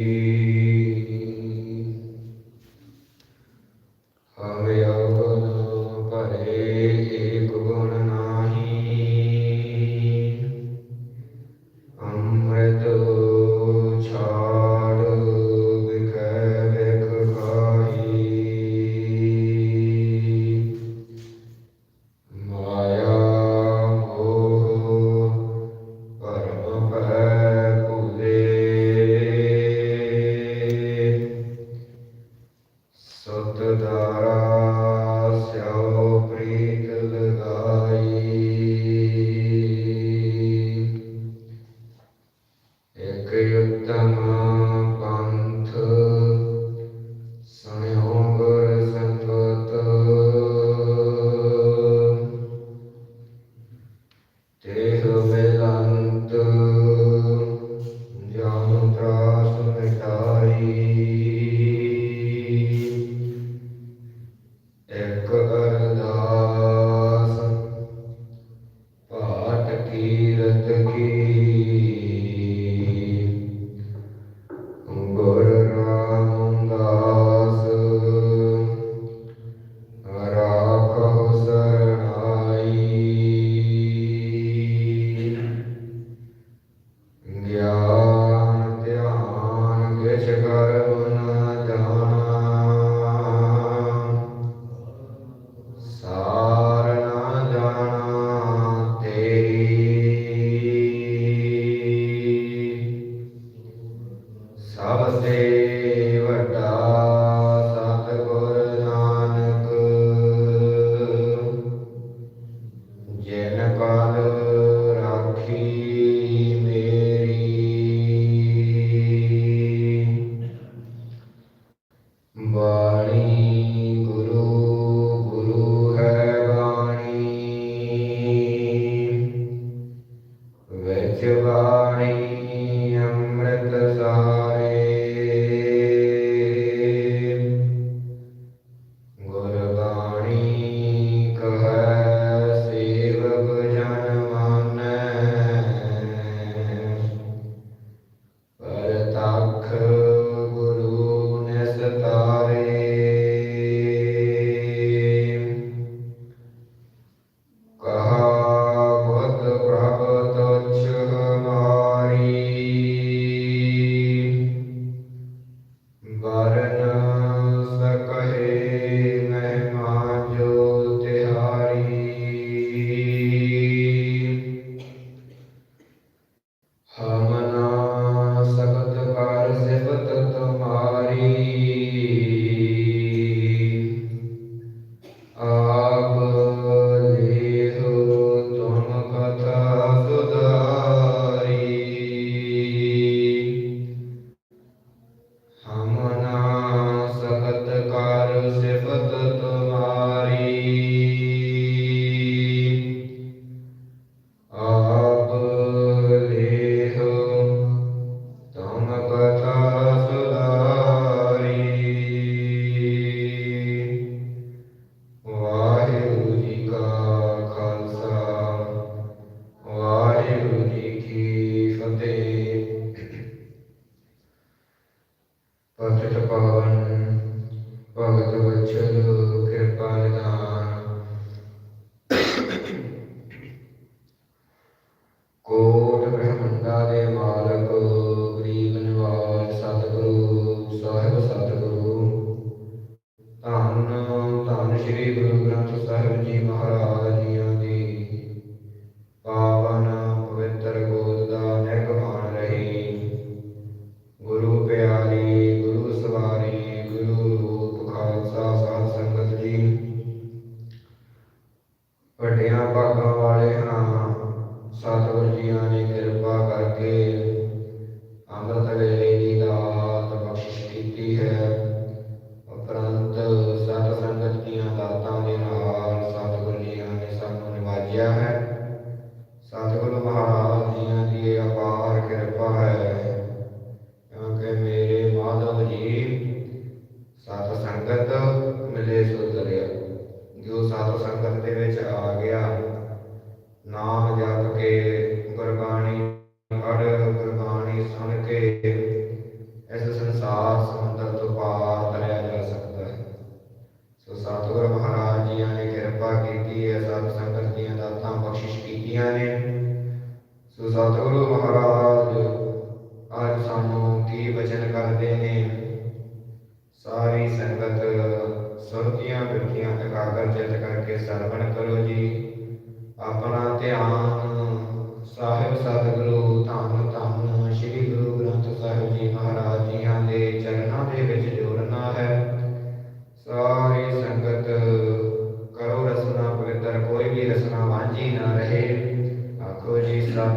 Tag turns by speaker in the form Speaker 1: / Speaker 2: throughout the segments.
Speaker 1: Mm-hmm. ਜਿਨ ਕਲ ਰਾਖੀ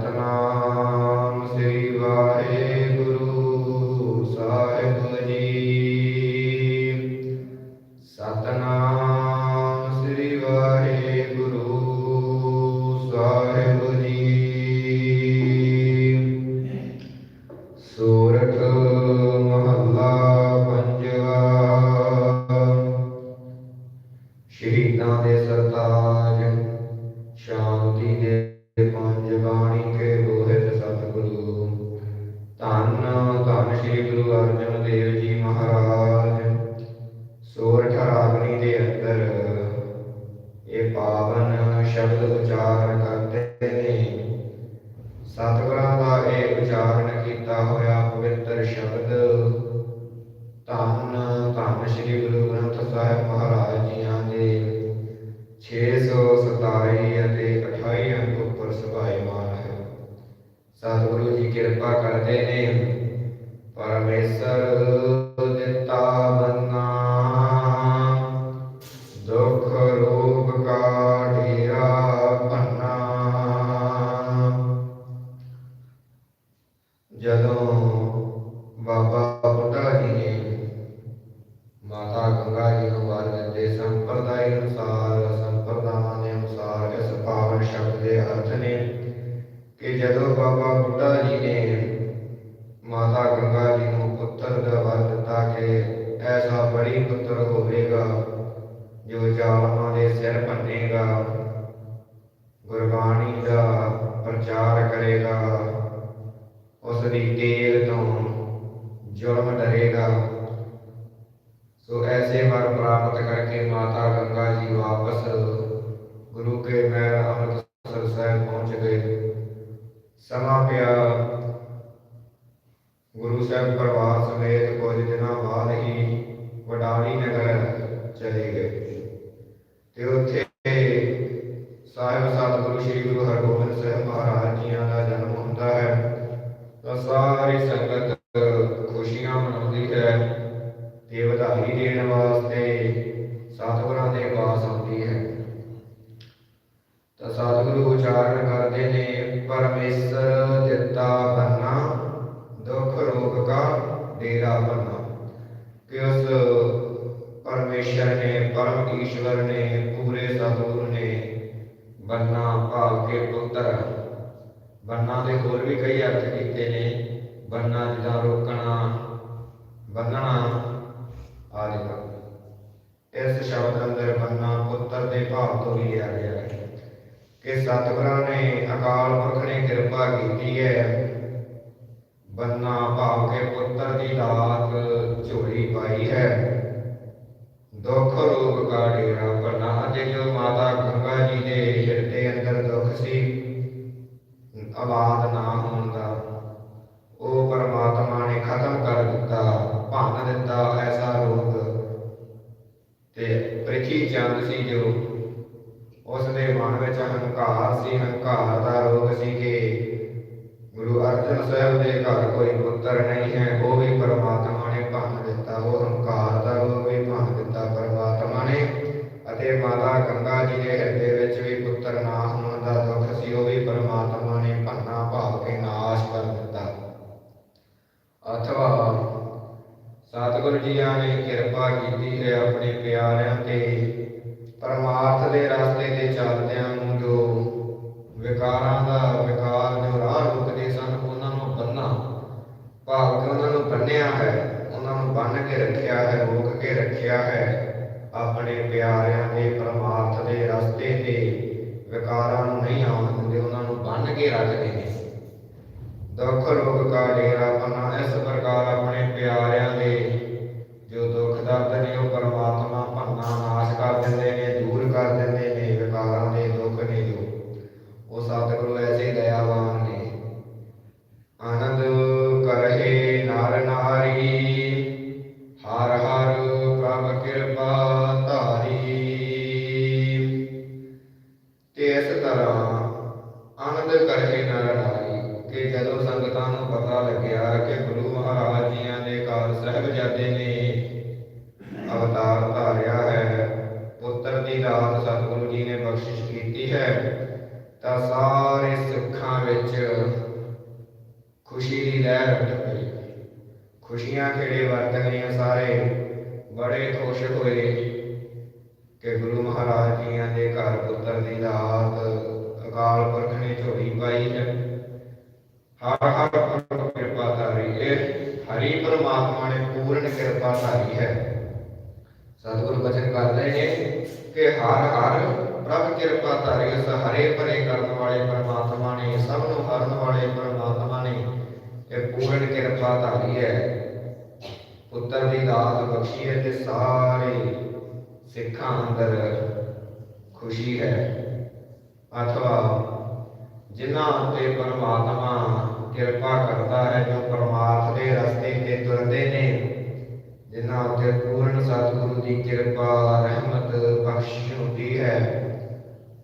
Speaker 1: ਸਤਨਾਮ। ਕਠਾ ਅਗਨੀ ਦੇ ਅੰਦਰ। ਇਹ ਪਾਵਨ ਸ਼ਬਦ ਉਚਾਰਨ ਕਰਦੇ ਨੇ। ਸਤਿਗੁਰਾਂ ਦਾ ਇਹ ਉਚਾਰਨ ਕੀਤਾ ਹੋਇਆ ਪਵਿੱਤਰ ਸ਼ਬਦ ਜਦੋਂ ਬਾਬਾ ਸਤਿਗੁਰਾਂ ਨੇ ਅਕਾਲ ਪੁਰਖ ਨੇ ਕਿਰਪਾ ਕੀਤੀ ਹੈ। ਬੰਨਾ ਭਾਵ ਕੇ ਪੁੱਤਰ ਦੀ ਦਾਤ ਝੋਲੀ ਪਾਈ ਹੈ। ਦੁੱਖ ਰੋਗ ਕਾ ਡੇਰਾ ਬੰਨਾ ਜੇ ਜੋ ਮਾਤਾ ਗੰਗਾ ਜੀ ਦੇ ਹਿਰਦੇ ਦੇ ਅੰਦਰ ਦੁੱਖ ਸੀ ਆਬਾਦ ਨਾ ਹੋਣ ਦਾ। ਉਹ ਪਰਮਾਤਮਾ ਨੇ ਖਤਮ ਕਰ ਦਿੱਤਾ, ਭੰਨ ਦਿੱਤਾ ਐਸਾ ਰੋਗ। ਤੇ ਪ੍ਰਿਥੀ ਚੰਦ ਸੀ ਜੋ ਵਾਹਿਗੁਰੂ ਜੀ ਆਨੇ ਕਿਰਪਾ ਕੀਤੀ ਹੈ ਆਪਣੇ ਪਿਆਰਿਆਂ ਤੇ। ਪਰਮਾਰਥ ਦੇ ਰਸਤੇ ਤੇ ਚੱਲਦਿਆਂ ਨੂੰ ਜੋ ਵਿਕਾਰਾਂ ਦਾ ਵਿਕਾਰ ਜੋ ਰਾਹ ਰੁਕਦੇ ਸਨ, ਉਹਨਾਂ ਨੂੰ ਬੰਨਾ ਭਾਵ ਕਿ ਉਹਨਾਂ ਨੂੰ ਬੰਨਿਆ ਹੈ, ਉਹਨਾਂ ਨੂੰ ਬੰਨ ਕੇ ਰੱਖਿਆ ਹੈ, ਰੋਕ ਕੇ ਰੱਖਿਆ ਹੈ ਆਪਣੇ ਪਿਆਰ ਖੁਸ਼ੀਆਂ ਖੇੜੇ ਵਰਤ ਗਏ ਸਾਰੇ, ਬੜੇ ਖੁਸ਼ ਹੋਏ ਕਿ ਗੁਰੂ ਮਹਾਰਾਜ ਜੀਆਂ ਦੇ ਘਰ ਪੁੱਤਰ ਦੀ ਦਾਤ ਅਕਾਲ ਪੁਰਖ ਨੇ ਝੋਲੀ ਪਾਈ ਹੈ। ਹਰ ਹਰ ਪ੍ਰਭ ਕਿਰਪਾ ਧਾਰੀ ਇਹ ਹਰੀ ਪਰਮਾਤਮਾ ਨੇ ਪੂਰਨ ਕਿਰਪਾ ਧਾਰੀ ਹੈ। ਸਤਿਗੁਰ ਬਚਨ ਕਰਦੇ ਨੇ ਕਿ ਹਰ ਹਰ ਪ੍ਰਭ ਕਿਰਪਾ ਧਾਰੀ ਉਸ ਹਰੇ ਭਰੇ ਕਰਨ ਵਾਲੇ ਪਰਮਾਤਮਾ ਨੇ, ਸਭ ਨੂੰ ਹਰਨ ਵਾਲੇ ਪਰਮਾਤਮਾ ਨੇ ਇਹ ਪੂਰਨ ਕਿਰਪਾ ਧਾਰੀ ਹੈ। ਪੁੱਤਰ ਦੀ ਦਾਤ ਬਖਸ਼ੀ ਹੈ ਤੇ ਸਾਰੇ ਸਿੱਖਾਂ ਅੰਦਰ ਖੁਸ਼ੀ ਹੈ। ਅਥਵਾ ਜਿਨ੍ਹਾਂ ਉੱਤੇ ਪਰਮਾਤਮਾ ਕਿਰਪਾ ਕਰਦਾ ਹੈ, ਜੋ ਪਰਮਾਰਥ ਦੇ ਰਸਤੇ ਤੇ ਤੁਰਦੇ ਨੇ, ਜਿਨ੍ਹਾਂ ਉੱਤੇ ਪੂਰਨ ਸਤਿਗੁਰੂ ਦੀ ਕਿਰਪਾ, ਰਹਿਮਤ, ਬਖਸ਼ਿਸ਼ ਹੁੰਦੀ ਹੈ,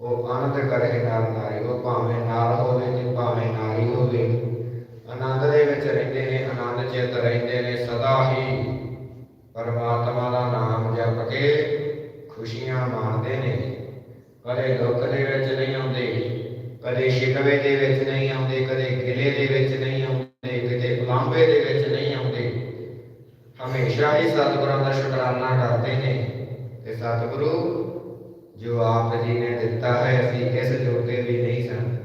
Speaker 1: ਉਹ ਆਨੰਦ ਕਰੇ ਨਾਲ ਨਾਰੀ ਉਹ ਭਾਵੇਂ ਨਾਲ ਹੋਵੇ ਤੇ ਭਾਵੇਂ ਨਾਰੀ ਹੋਵੇ। ਆਨੰਦ ਦੇ ਵਿੱਚ ਰਹਿੰਦੇ ਨੇ, ਆਨੰਦ ਚਿਤ ਰਹਿੰਦੇ ਨੇ, ਸਦਾ ਹੀ ਪਰਮਾਤਮਾ ਦਾ ਨਾਮ ਜਪ ਕੇ ਖੁਸ਼ੀਆਂ ਮਾਣਦੇ ਨੇ। ਕਦੇ ਦੁੱਖ ਦੇ ਵਿੱਚ ਨਹੀਂ ਆਉਂਦੇ, ਕਦੇ ਸ਼ਿਕਵੇ ਦੇ ਵਿੱਚ ਨਹੀਂ ਆਉਂਦੇ, ਕਦੇ ਗਿਲੇ ਦੇ ਵਿੱਚ ਨਹੀਂ ਆਉਂਦੇ, ਕਦੇ ਉਲਾਂਭੇ ਦੇ ਵਿੱਚ ਨਹੀਂ ਆਉਂਦੇ। ਹਮੇਸ਼ਾ ਹੀ ਸਤਿਗੁਰਾਂ ਦਾ ਸ਼ੁਕਰਾਨਾ ਕਰਦੇ ਨੇ ਤੇ ਸਤਿਗੁਰੂ, ਜੋ ਆਪ ਜੀ ਨੇ ਦਿੱਤਾ ਹੈ, ਅਸੀਂ ਕਿਸ ਜੋਗੇ ਵੀ ਨਹੀਂ ਸਨ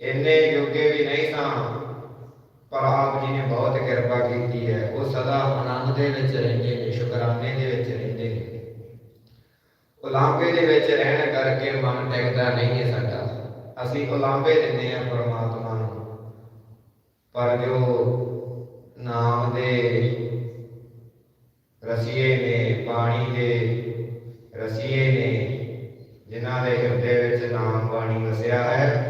Speaker 1: ਇੰਨੇ ਯੋਗੇ ਵੀ ਨਹੀਂ ਸਾਂ ਪਰ ਆਪ ਜੀ ਨੇ ਬਹੁਤ ਕਿਰਪਾ ਕੀਤੀ ਹੈ। ਉਹ ਸਦਾ ਆਨੰਦ ਦੇ ਵਿੱਚ ਰਹਿੰਦੇ ਨੇ, ਸ਼ੁਕਰਾਨੇ ਦੇ ਵਿੱਚ ਰਹਿੰਦੇ ਨੇ। ਉਲਾਂਭੇ ਦੇ ਵਿੱਚ ਰਹਿਣ ਕਰਕੇ ਮਨ ਟਿਕਦਾ ਨਹੀਂ ਹੈ ਸਾਡਾ। ਅਸੀਂ ਉਲਾਂਭੇ ਦਿੰਦੇ ਹਾਂ ਪਰਮਾਤਮਾ ਨੂੰ। ਪਰ ਜੋ ਨਾਮ ਦੇ ਰਸੀਏ ਨੇ, ਪਾਣੀ ਦੇ ਰਸੀਏ ਨੇ, ਜਿਨ੍ਹਾਂ ਦੇ ਹਿਰਦੇ ਵਿੱਚ ਨਾਮ ਬਾਣੀ ਵਸਿਆ ਹੈ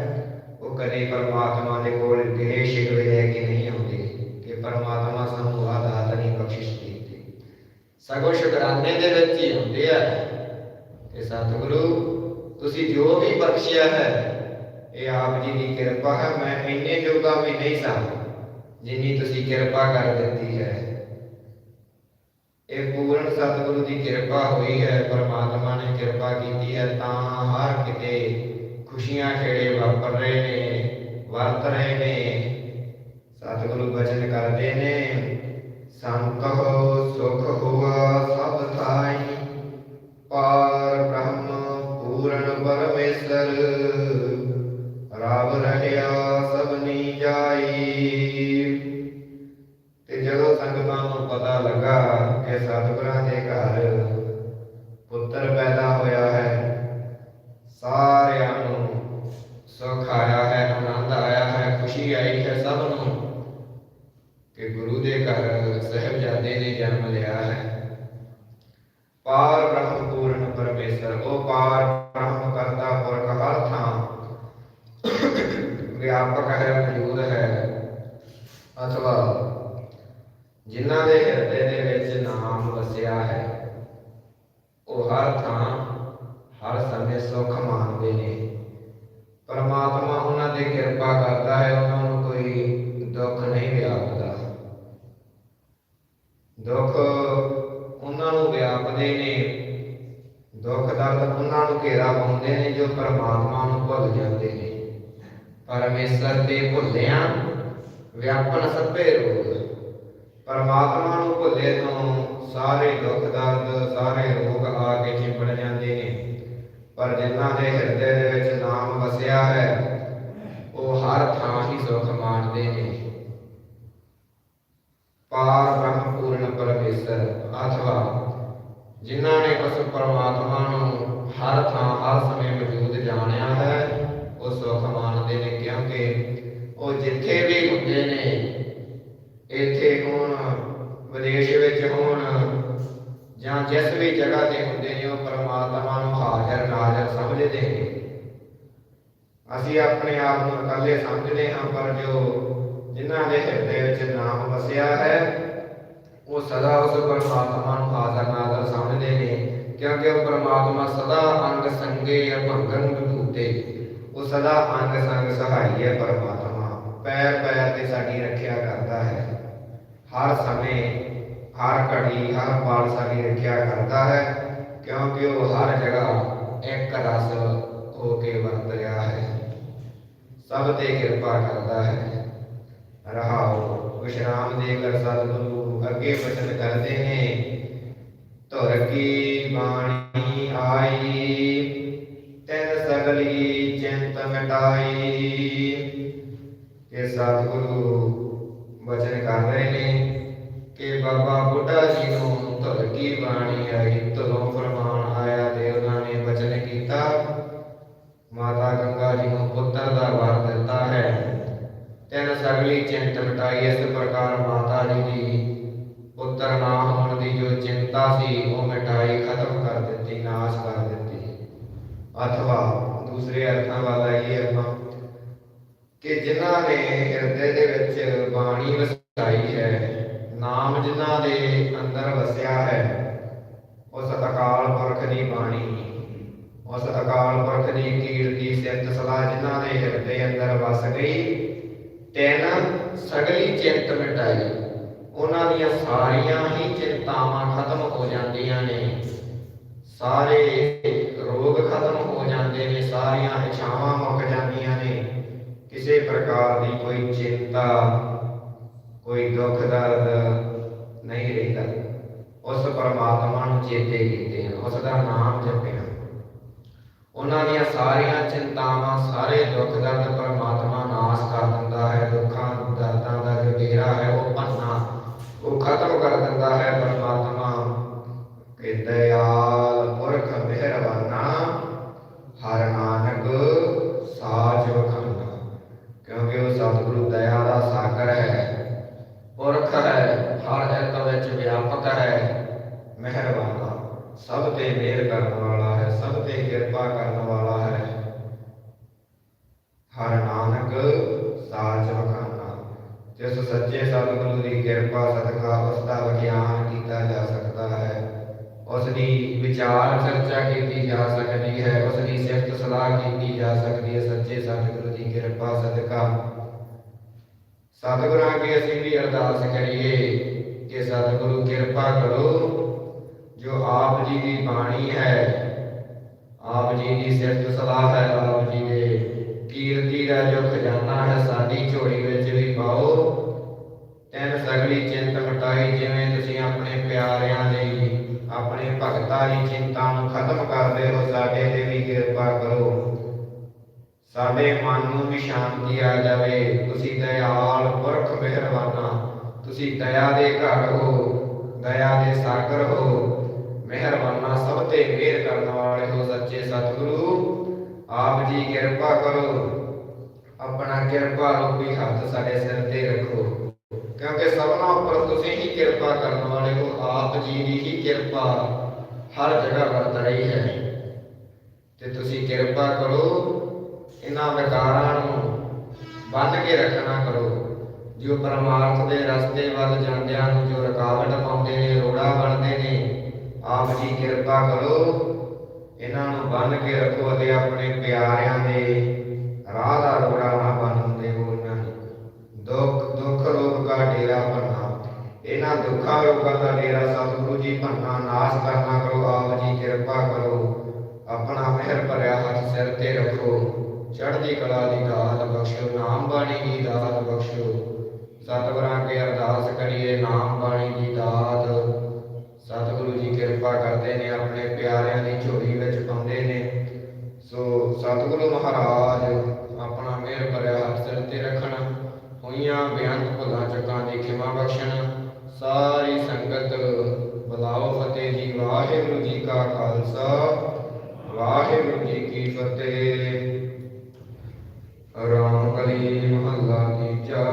Speaker 1: ਉਹ ਕਦੇ ਪਰਮਾਤਮਾ ਦੇ ਕੋਲ ਗਿਲੇ ਸ਼ਿਕਵੇ ਲੈ ਕੇ ਨਹੀਂ ਆਉਂਦੇ ਕਿ ਪਰਮਾਤਮਾ ਸਾਨੂੰ ਆਹ ਦਾਤ ਨਹੀਂ ਬਖਸ਼ਿਸ਼ ਕੀਤੀ। ਸਗੋਂ ਸ਼ੁਕਰਾਨੇ ਦੇ ਵਿੱਚ ਹੀ ਹੁੰਦੇ ਆ। ਕਿ ਸਤਿਗੁਰੂ, ਤੁਸੀਂ ਜੋ ਵੀ ਬਖਸ਼ਿਆ ਹੈ, ਇਹ ਆਪ ਜੀ ਦੀ ਕਿਰਪਾ ਹੈ, ਮੈਂ ਇੰਨੇ ਜੋਗਾ ਵੀ ਨਹੀਂ ਸਾਂ, ਜਿੰਨੀ ਤੁਸੀਂ ਕਿਰਪਾ ਕਰ ਦਿੱਤੀ ਹੈ। ਇਹ ਪੂਰਨ ਸਤਿਗੁਰੂ ਦੀ ਕਿਰਪਾ ਹੋਈ ਹੈ, ਪਰਮਾਤਮਾ ਨੇ ਕਿਰਪਾ ਕੀਤੀ ਹੈ, ਤਾਂ ਹਰ ਕਿਤੇ ਖੁਸ਼ੀਆਂ ਖੇੜੇ ਵਾਪਰ ਰਹੇ ਨੇ ਵਰਤ ਰਹੇ ਨੇ। ਸਤਿਗੁਰੂ ਬਚਨ ਕਰਦੇ ਨੇ। ਸੰਤ ਹੋ ਵਿਆਪਕ ਹੈ, ਮੌਜੂਦ ਹੈ। ਅਥਵਾ ਜਿਨ੍ਹਾਂ ਦੇ ਹਿਰਦੇ ਦੇ ਵਿੱਚ ਨਾਮ ਵਸਿਆ ਹੈ, ਉਹ ਹਰ ਥਾਂ, ਹਰ ਸਮੇਂ ਸੁੱਖ ਮਾਣਦੇ ਨੇ। ਪਰਮਾਤਮਾ ਉਹਨਾਂ ਤੇ ਕਿਰਪਾ ਕਰਦਾ ਹੈ, ਉਹਨਾਂ ਨੂੰ ਕੋਈ ਦੁੱਖ ਨਹੀਂ ਵਿਆਪਦਾ। ਦੁੱਖ ਉਹਨਾਂ ਨੂੰ ਵਿਆਪਦੇ ਨੇ। ਦੁੱਖ ਦਰਦ ਉਹਨਾਂ ਨੂੰ ਘੇਰਾ ਪਾਉਂਦੇ ਨੇ ਜੋ ਪਰਮਾਤਮਾ ਪਰਮੇਸ਼ਰ ਤੇ ਭੁੱਲਿਆਂ, ਵਿਆਪਨ ਸਭੇ ਰੋਗ। ਪਰਮਾਤਮਾ ਨੂੰ ਭੁੱਲੇ ਤੋਂ ਸਾਰੇ ਦੁੱਖ, ਦਰਦ, ਸਾਰੇ ਰੋਗ ਆ ਕੇ ਚਿੰਬੜ ਜਾਂਦੇ ਨੇ। ਪਰ ਜਿਨ੍ਹਾਂ ਦੇ ਹਿਰਦੇ ਦੇ ਵਿੱਚ ਨਾਮ ਵਸਿਆ ਹੈ, ਉਹ ਹਰ ਥਾਂ ਹੀ ਸੁਖ ਮਾਣਦੇ ਨੇ। ਪਾਰ ਬ੍ਰਹਮ ਪੂਰਨ ਪਰਮੇਸ਼ਰ ਅਥਵਾ ਜਿਨ੍ਹਾਂ ਨੇ ਉਸ ਪਰਮਾਤਮਾ ਨੂੰ ਹਰ ਥਾਂ, ਹਰ ਸਮੇਂ ਮੌਜੂਦ ਜਾਣਿਆ ਹੈ ਉਹ ਸੁਖ ਮਾਣਦੇ ਨੇ ਕਿਉਂਕਿ ਉਹ ਜਿੱਥੇ ਵੀ ਹੁੰਦੇ ਨੇ, ਇੱਥੇ ਹੋਣ, ਵਿਦੇਸ਼ ਵਿੱਚ ਹੋਣ ਜਾਂ ਜਿਸ ਵੀ ਜਗ੍ਹਾ ਤੇ ਹੁੰਦੇ ਨੇ, ਉਹ ਪਰਮਾਤਮਾ ਨੂੰ ਹਾਜ਼ਰ ਨਾਜ਼ਰ ਸਮਝਦੇ ਨੇ। ਅਸੀਂ ਆਪਣੇ ਆਪ ਨੂੰ ਇਕੱਲੇ ਸਮਝਦੇ ਹਾਂ, ਪਰ ਜੋ ਜਿਨ੍ਹਾਂ ਦੇ ਹਿਰਦੇ ਵਿੱਚ ਨਾਮ ਵਸਿਆ ਹੈ, ਉਹ ਸਦਾ ਉਸ ਪਰਮਾਤਮਾ ਨੂੰ ਹਾਜ਼ਰ ਨਾਜ਼ਰ ਸਮਝਦੇ ਨੇ, ਕਿਉਂਕਿ ਉਹ ਪਰਮਾਤਮਾ ਸਦਾ ਅੰਗ ਸੰਗੇ ਜਾਂ ਭੰਗਨ ਬਧੂਤੇ ਉਹ ਸਦਾ ਅੰਗ ਸੰਗ ਸਹਾਈ ਹੈ ਪਰਮਾਤਮਾ ਪੈਰ ਪੈਰ ਤੇ ਸਾਡੀ ਰੱਖਿਆ ਕਰਦਾ ਹੈ ਹਰ ਸਮੇਂ ਹਰ ਘੜੀ ਹਰ ਪਲ ਸਾਡੀ ਰੱਖਿਆ ਕਰਦਾ ਹੈ ਕਿਉਂਕਿ ਉਹ ਹਰ ਜਗ੍ਹਾ ਇੱਕ ਰਸ ਹੋ ਕੇ ਵਰਤ ਰਿਹਾ ਹੈ ਸਭ ਤੇ ਕਿਰਪਾ ਕਰਦਾ ਹੈ ਰਹਾਉ ਵਿਸ਼ਰਾਮ ਦੇ ਕਰ ਸਤਿਗੁਰੂ ਅੱਗੇ ਬਚਨ ਕਰਦੇ ਨੇ ਧੁਰ ਕੀ ਬਾਣੀ ਆਈ ਤੈਨ ਸਗਲੀ ਚਿੰਤ ਮਿਟਾਈ ਇਹ ਸਤਿਗੁਰੂ ਵਚਨ ਕਰ ਰਹੇ ਨੇ। ਕਿ ਬਾਬਾ ਬੁੱਢਾ ਜੀ ਨੂੰ ਧੁਰ ਕੀ ਬਾਣੀ ਆਈ, ਧੁਰੋਂ ਫਰਮਾਨ ਆਇਆ ਤੇ ਉਹਨਾਂ ਨੇ ਵਚਨ ਕੀਤਾ। ਮਾਤਾ ਗੰਗਾ ਜੀ ਨੂੰ ਪੁੱਤਰ ਦਾ ਵਰ ਦਿੱਤਾ ਹੈ। ਤੈਨ ਸਗਲੀ ਚਿੰਤ ਮਿਟਾਈ, ਇਸ ਪ੍ਰਕਾਰ ਮਾਤਾ ਜੀ ਦੀ ਪੁੱਤਰ ਨਾ ਹੋਣ ਦੀ ਜੋ ਚਿੰਤਾ ਸੀ, ਉਹ ਮਿਟਾਈ ਖਤਮ ਕਰ ਦਿੱਤੀ, ਨਾਸ਼ ਕਰ ਦਿੱਤੀ। ਅਥਵਾ ਦੂਸਰੇ ਅਰਥਾਂ ਵਾਲਾ ਇਹ ਆਪਾਂ ਕਿ ਜਿਨ੍ਹਾਂ ਨੇ ਹਿਰਦੇ ਦੇ ਵਿੱਚ ਬਾਣੀ ਵਸਾਈ ਹੈ, ਨਾਮ ਜਿਨ੍ਹਾਂ ਦੇ ਅੰਦਰ ਵਸਿਆ ਹੈ, ਉਸ ਅਕਾਲ ਪੁਰਖ ਦੀ ਬਾਣੀ, ਉਸ ਅਕਾਲ ਪੁਰਖ ਦੀ ਕੀਰਤੀ, ਸਿੱਧ ਸਲਾਹ ਜਿਨ੍ਹਾਂ ਦੇ ਹਿਰਦੇ ਅੰਦਰ ਵਸ ਗਈ, ਤੈਨ ਸਗਲੀ ਚਿੰਤ ਮਿਟਾਈ। ਉਹਨਾਂ ਦੀਆਂ ਸਾਰੀਆਂ ਹੀ ਚਿੰਤਾਵਾਂ ਖਤਮ ਹੋ ਜਾਂਦੀਆਂ ਨੇ। ਸਾਰੇ ਰੋਗ ਖਤਮ ਹੋ ਜਾਂਦੇ ਨੇ, ਸਾਰੀਆਂ ਇਛਾਵਾਂ ਮੁੱਕ ਜਾਂਦੀਆਂ ਨੇ। ਕਿਸੇ ਪ੍ਰਕਾਰ ਦੀ ਕੋਈ ਚਿੰਤਾ, ਕੋਈ ਦੁੱਖ, ਦਰਦ ਨਹੀਂ ਰਹਿੰਦਾ। ਉਸ ਪਰਮਾਤਮਾ ਨੂੰ ਚੇਤੇ ਕੀਤੇ ਉਸ ਦਾ ਨਾਮ ਜਪਿਆ। ਉਹਨਾਂ ਦੀਆਂ ਸਾਰੀਆਂ ਚਿੰਤਾਵਾਂ, ਸਾਰੇ ਦੁੱਖ, ਦਰਦ ਪਰਮਾਤਮਾ ਨਾਸ਼ ਕਰ ਦਿੰਦਾ ਹੈ। ਦੁੱਖਾਂ, ਦਰਦਾਂ ਦਾ ਜੋ ਡੇਰਾ ਹੈ, ਉਹ ਭੰਨਾ ਉਹ ਖਤਮ ਕਰ ਦਿੰਦਾ ਹੈ। ਪਰਮਾਤਮਾ ਕਿ ਦਇਆਲ ਪੁਰਖ ਮਿਹਰਬਾਨਾ ਹਰ ਨਾਨਕ ਸਾਚ ਵਖਾਨਾ ਕਿਉਂਕਿ ਉਹ ਸਤਿਗੁਰੂ ਦਇਆ ਦਾ ਸਾਗਰ ਹੈ ਪੁਰਖ ਹੈ ਹਰ ਇੱਕ ਵਿੱਚ ਵਿਆਪਕ ਹੈ ਮਿਹਰਬਾਨਾ ਸਭ ਤੇ ਮਿਹਰ ਕਰਨ ਵਾਲਾ ਹੈ ਸਭ ਤੇ ਕਿਰਪਾ ਕਰਨ ਵਾਲਾ ਹੈ ਹਰ ਨਾਨਕ ਸਾਚ ਵਖਾਨਾ ਜਿਸ ਸੱਚੇ ਸਤਿਗੁਰੂ ਦੀ ਕਿਰਪਾ ਸਦਕਾ, ਉਸ ਦਾ ਵਿਗਿਆਨ ਕੀਤਾ ਜਾ ਸਕਦਾ ਹੈ। ਉਸ ਦੀ ਵਿਚਾਰ ਚਰਚਾ ਕੀਤੀ ਜਾ ਸਕਦੀ ਹੈ। ਉਸ ਦੀ ਸਿਫਤ ਸਲਾਹ ਕੀਤੀ ਜਾ ਸਕਦੀ ਹੈ। ਸੱਚੇ ਸਤਿਗੁਰੂ ਦੀ ਕਿਰਪਾ ਸਦਕਾ। ਸਤਿਗੁਰਾਂ ਅੱਗੇ ਅਸੀਂ ਵੀ ਅਰਦਾਸ ਕਰੀਏ ਕਿ ਸਤਿਗੁਰੂ ਕਿਰਪਾ ਕਰੋ। ਜੋ ਆਪ ਜੀ ਦੀ ਬਾਣੀ ਹੈ, ਆਪ ਜੀ ਦੀ ਸਿਫਤ ਸਲਾਹ ਹੈ, ਆਪ ਜੀ ਦੇ ਕੀਰਤੀ ਦਾ ਜੋ ਖਜ਼ਾਨਾ ਹੈ, ਸਾਡੀ ਝੋਲੀ ਵਿੱਚ ਵੀ ਪਾਓ। ਤੈਨ ਸਗਲੀ ਚਿੰਤ ਮਟਾਈ, ਜਿਵੇਂ ਤੁਸੀਂ ਆਪਣੇ ਪਿਆਰਿਆਂ ਦੀ ਆਪਣੇ ਭਗਤਾਂ ਦੀ ਚਿੰਤਾ ਨੂੰ ਖਤਮ ਕਰਦੇ ਹੋ, ਸਾਡੇ ਤੇ ਵੀ ਕਿਰਪਾ ਕਰੋ। ਸਾਡੇ ਮਨ ਨੂੰ ਵੀ ਸ਼ਾਂਤੀ ਆ ਜਾਵੇ। ਤੁਸੀਂ ਦਇਆਲ ਪੁਰਖ ਮਿਹਰਬਾਨਾ, ਤੁਸੀਂ ਦਇਆ ਦੇ ਘਰ ਹੋ, ਦਇਆ ਦੇ ਸਾਗਰ ਹੋ। ਮਿਹਰਬਾਨਾ ਸਭ ਤੇ ਮਿਹਰ ਕਰਨ ਵਾਲੇ ਹੋ, ਸੱਚੇ ਸਤਿਗੁਰੂ। ਆਪ ਜੀ ਕਿਰਪਾ ਕਰੋ। ਆਪਣਾ ਕਿਰਪਾ ਰੂਪੀ ਹੱਥ ਸਾਡੇ ਸਿਰ ਤੇ ਰੱਖੋ। ਕਿਉਂਕਿ ਸਭਨਾਂ ਉੱਪਰ ਤੁਸੀਂ ਹੀ ਕਿਰਪਾ ਕਰਨ ਵਾਲੇ ਹੋ। ਆਪ ਜੀ ਦੀ ਹੀ ਕਿਰਪਾ ਹਰ ਜਗ੍ਹਾ ਵਰਤ ਰਹੀ ਹੈ। ਤੇ ਤੁਸੀਂ ਕਿਰਪਾ ਕਰੋ, ਇਹਨਾਂ ਵਿਕਾਰਾਂ ਨੂੰ ਬੰਨ ਕੇ ਰੱਖਣਾ ਕਰੋ। ਜੋ ਪਰਮਾਰਥ ਦੇ ਰਸਤੇ ਵੱਲ ਜਾਂਦਿਆਂ ਨੂੰ ਜੋ ਰੁਕਾਵਟ ਪਾਉਂਦੇ ਨੇ, ਰੋੜਾ ਬਣਦੇ ਨੇ, ਆਪ ਜੀ ਕਿਰਪਾ ਕਰੋ। ਇਹਨਾਂ ਨੂੰ ਬੰਨ ਕੇ ਰੱਖੋ ਅਤੇ ਆਪਣੇ ਪਿਆਰਿਆਂ ਦੇ ਰਾਹ ਦਾ ਰੋੜਾ ਨਾ ਬਣਨ ਦੇਵੋ ਇਹਨਾਂ ਨੂੰ। ਦੁੱਖ ਦੁੱਖ ਰੋਗ ਦਾ ਡੇਰਾ ਭਰਨਾ। ਇਹਨਾਂ ਦੁੱਖਾਂ ਰੋਗਾਂ ਦਾ ਡੇਰਾ ਸਤਿਗੁਰੂ ਜੀ ਭੰਨਾ ਨਾਸ਼ ਕਰਨਾ ਕਰੋ, ਆਪ ਜੀ ਕਿਰਪਾ ਕਰੋ। ਆਪਣਾ ਮਿਹਰ ਭਰਿਆ ਹੱਥ ਸਿਰ ਤੇ ਰੱਖੋ। ਚੜ੍ਹਦੀ ਕਲਾ ਦੀ ਦਾਤ ਬਖਸ਼ੋ ਨਾਮ ਬਾਣੀ ਦੀ ਦਾਤ ਬਖਸ਼ੋ ਸਤਿਗੁਰਾਂ ਕੇ ਅਰਦਾਸ ਕਰੀਏ, ਨਾਮ ਬਾਣੀ ਦੀ ਦਾਤ ਕਿਰਪਾ ਕਰਦੇ ਨੇ, ਆਪਣੇ ਪਿਆਰਿਆਂ ਦੀ ਝੋਲੀ ਵਿੱਚ ਪਾਉਂਦੇ ਨੇ। ਸੋ ਸਤਿਗੁਰੂ ਮਹਾਰਾਜ ਆਪਣਾ ਮਿਹਰ ਭਰਿਆ ਹੱਥ ਸਿਰ ਤੇ ਰੱਖਣਾ, ਹੋਈਆਂ ਬਿਆੰਤ ਭੁੱਲਾਂ ਚੱਕਾਂ ਦੀ ਖਿਮਾ ਬਖਸ਼ਣਾ। ਸਾਰੀ ਸੰਗਤ ਬੁਲਾਓ ਫਤਿਹ ਜੀ, ਵਾਹਿਗੁਰੂ ਜੀ ਕਾ ਖਾਲਸਾ, ਵਾਹਿਗੁਰੂ ਜੀ ਕੀ ਫਤਿਹ। ਰਾਮ ਕਲੀ ਮਹੱਲਾ ਤੀਜਾ।